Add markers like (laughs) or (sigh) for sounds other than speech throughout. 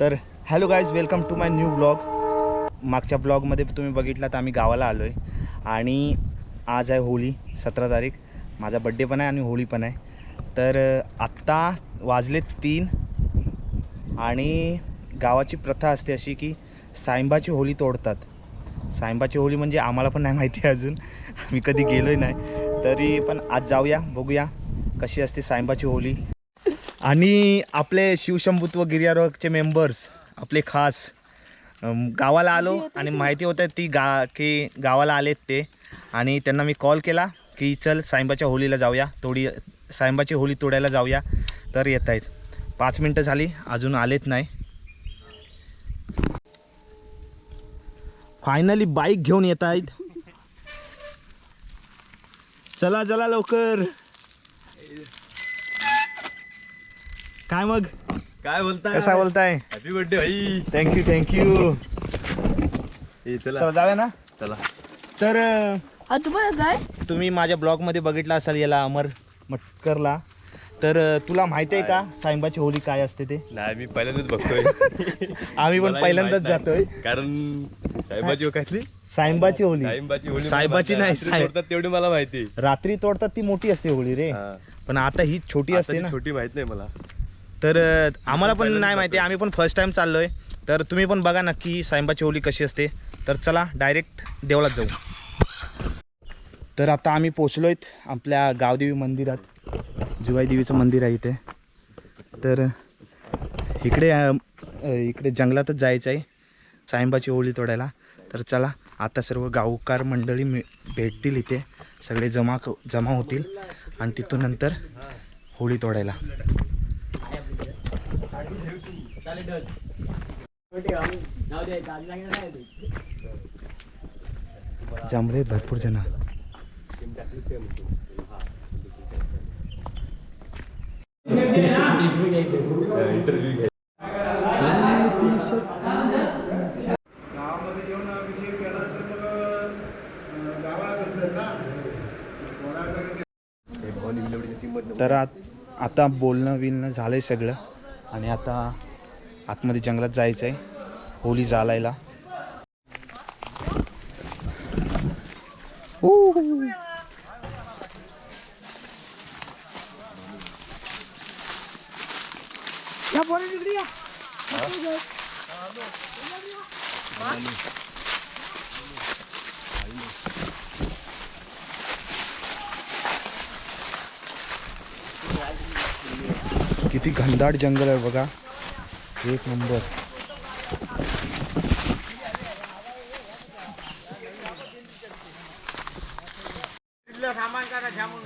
तर hello guys welcome to my new vlog मागच्या ब्लॉगमध्ये तुम्ही बघितला तर आम्ही गावाला आलो आहे आणि आज आहे होळी सतरा तारीख. माझा बड्डे पण आहे आणि होळी पण आहे. तर आत्ता वाजले तीन. आणि गावाची प्रथा असते अशी की सायंबाची होळी तोडतात. सायंबाची होळी म्हणजे आम्हाला पण नाही माहिती अजून. मी कधी गेलोही नाही. तरी पण आज जाऊया बघूया कशी असते सायंबाची होळी. आणि आपले शिवशंभुत्व गिर्यारोहकचे मेंबर्स आपले खास गावाला आलो आणि माहिती होतं ती गा की गावाला आलेत ते. आणि त्यांना मी कॉल केला की चल सायंबाच्या होळीला जाऊया तोडी सायंबाची होळी तोडायला जाऊया. तर येत आहेत पाच मिनटं झाली अजून आलेत नाही. फायनली बाईक घेऊन येत आहेत चला चला लवकर. काय मग? काय बोलताय? कसा बोलताय? हॅपी बर्थडे भाई. थँक्यू थँक्यू चला. जाऊया ना? चला. तर हा तुम्ही माझ्या ब्लॉगमध्ये बघितला असाल याला अमर मटकरला. तर तुला माहिती आहे का सायंबाची होळी काय असते ते? नाही मी पहिल्यांदाच बघतोय. (laughs) आम्ही पण मलाही पहिल्यांदाच माहीत नाही. जातोय. कारण साहेबाची कसली सायंबाची होळी साहेबाची होळी साहेबाची मला नाही, रात्री साहेब. सोडतात तेवढी मला माहिती. रात्री तोडतात ती मोठी असते होळी रे. हा. पण आता ही छोटी असते ना. छोटी माहीत नाही मला. तर आम्हाला पण नाही माहिती. आम्ही पण फर्स्ट टाइम चाललोय. तर तुम्ही पण बघा नक्की सायंबाची होळी कशी असते. तर चला डायरेक्ट देवळात जाऊ. तर आता आम्ही पोचलोय आपल्या गावदेवी मंदिरात. जुवाई देवीचं मंदिर आहे इथे. तर इकडे इकडे जंगलातच जायचं आहे सायंबाची होळी तोडायला. तर चला आता सर्व गावकार मंडळी मि भेटतील इथे. सगळे जमा क- जमा होतील. आणि तिथून नंतर होळी तोडायला. जमले भरपूर जण. इंटरव्ह्यू घ्या तर आत आता बोलणं बिलणं झालं आहे सगळं. आणि आता आतमध्ये जंगलात जायचं आहे होळी जालायला किती घनदाट जंगल आहे बघा. एक नंबर।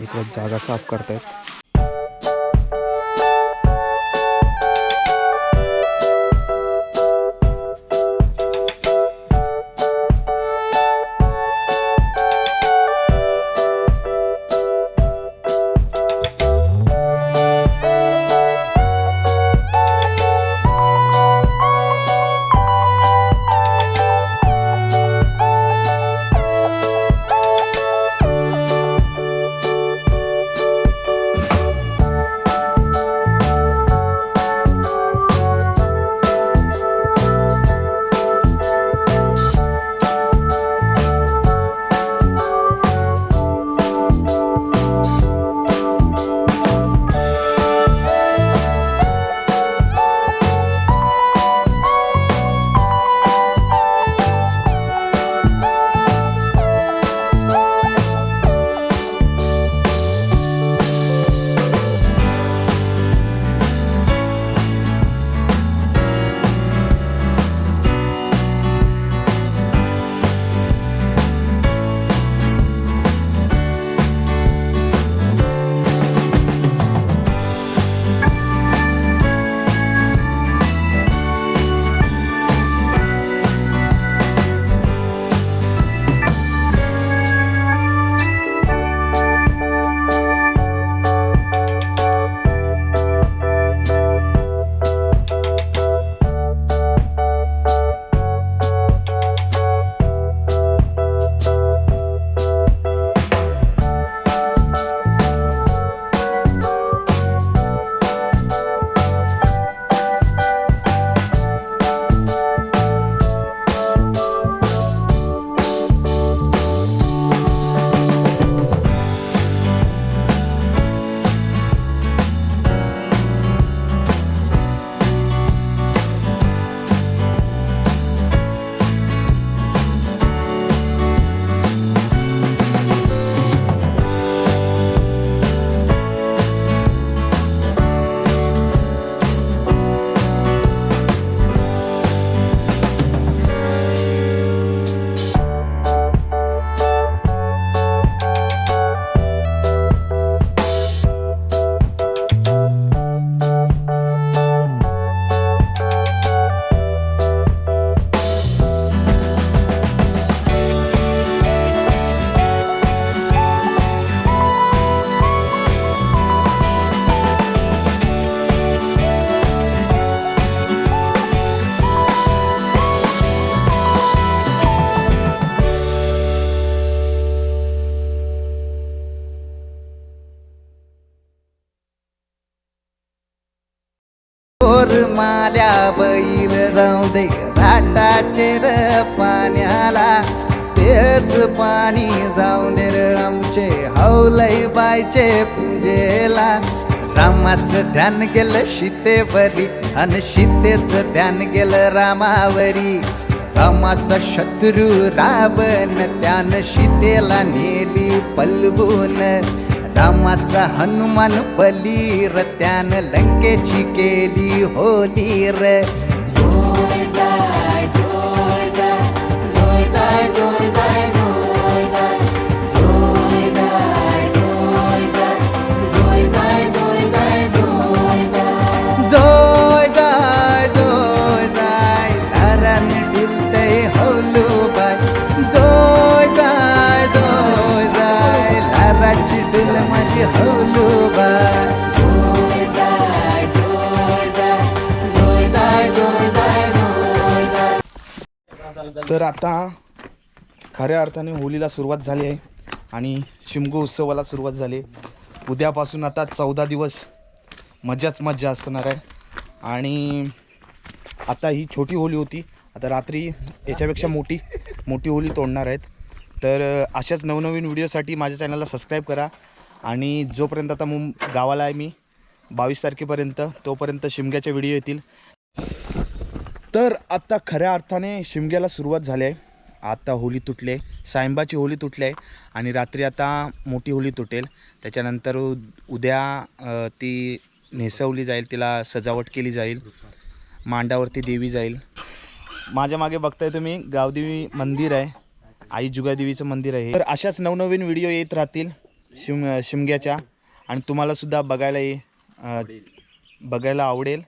इकडे जागा साफ़ करतायत दे. घाटाचे र पाण्याला तेच पाणी जाऊन दे र आमचे. हौलय बायचे पूजेला रामाचं ध्यान गेलं शितेवरी आणि सीतेचं ध्यान गेलं रामावरी. रामाचा शत्रू रावण त्यान शितेला नेली पलवून रामाचा हनुमान बलीर त्यानं लंकेची केली होली side. तर आता खऱ्या अर्थाने होलीला सुरुवात झाली आहे आणि शिमगो उत्सवाला सुरुवात झाली आहे. उद्यापासून आता चौदा दिवस मजाच मजा असणार आहे. आणि आता ही छोटी होली होती. आता रात्री याच्यापेक्षा मोठी मोठी होली तोडणार आहेत. तर अशाच नवनवीन व्हिडिओसाठी माझ्या चॅनलला सबस्क्राईब करा. आणि जोपर्यंत आता मुं गावाला आहे मी बावीस तारखेपर्यंत तोपर्यंत शिमग्याचे व्हिडिओ येतील. तर आता खऱ्या अर्थाने शिमग्याला सुरुवात झाली आहे. आता होली तुटले सायंबाची होली तुटली आहे आणि रात्री आता मोठी होली तुटेल. त्याच्यानंतर उद्या ती नेसवली जाईल तिला सजावट केली जाईल. मांडावरती देवी जाईल. माझ्या मागे बघताय तुम्ही गावदेवी मंदिर आहे. आई जुगादेवीचं मंदिर आहे तर अशाच नवनवीन व्हिडिओ येत राहतील शिम शिमग्याच्या. आणि तुम्हालासुद्धा बघायला ये बघायला आवडेल.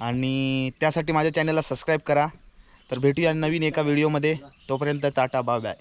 आणि त्यासाठी माझ्या चॅनलला सबस्क्राईब करा. तर भेटूया नवीन एका व्हिडिओमध्ये. तोपर्यंत टाटा बाय बाय